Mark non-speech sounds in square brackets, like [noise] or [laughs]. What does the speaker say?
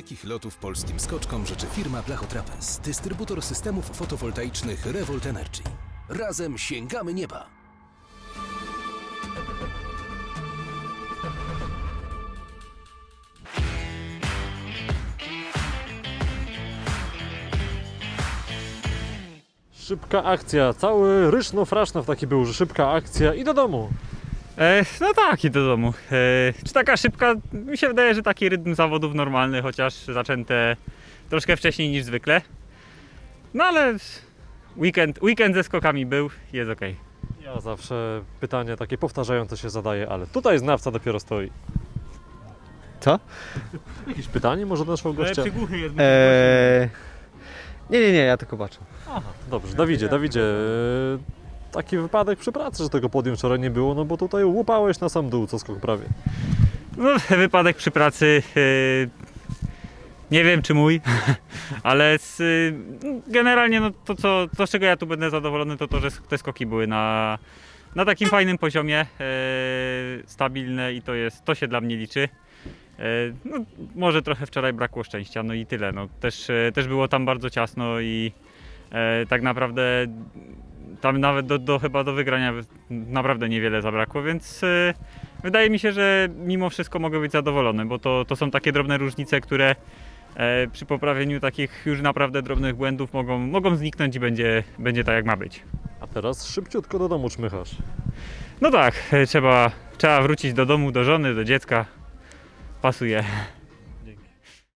dalekich lotów polskim skoczkom życzy firma Blachotrapez, dystrybutor systemów fotowoltaicznych Revolt Energy. Razem sięgamy nieba! Szybka akcja, cały Ryszno-Frasznów taki był, że szybka akcja i do domu. E, no tak, i do domu. E, czy taka szybka? Mi się wydaje, że taki rytm zawodów normalny, chociaż zaczęte troszkę wcześniej niż zwykle. No ale weekend, weekend ze skokami był, jest ok. Ja zawsze pytanie takie powtarzające się zadaję, ale tutaj znawca dopiero stoi. Co? Jakieś pytanie może do naszego gościa? przygłuchy jest. Eee... Nie, nie, nie, ja tylko patrzę. Aha, dobrze, Dawidzie, Dawidzie, e, taki wypadek przy pracy, że tego podium wczoraj nie było, no bo tutaj łupałeś na sam dół, co skok prawie. No, wypadek przy pracy. e, nie wiem czy mój, [laughs] ale z, y, generalnie no, to, co, to, z czego ja tu będę zadowolony, to to, że te skoki były na, na takim fajnym poziomie, e, stabilne i to, jest, to się dla mnie liczy. E, no, może trochę wczoraj brakło szczęścia, no i tyle. No, też, e, też było tam bardzo ciasno i e, tak naprawdę tam nawet do, do, chyba do wygrania naprawdę niewiele zabrakło, więc e, wydaje mi się, że mimo wszystko mogę być zadowolony, bo to, to są takie drobne różnice, które e, przy poprawieniu takich już naprawdę drobnych błędów mogą, mogą zniknąć i będzie, będzie tak jak ma być. A teraz szybciutko do domu czmychasz. No tak, e, trzeba, trzeba wrócić do domu, do żony, do dziecka. Pasuje.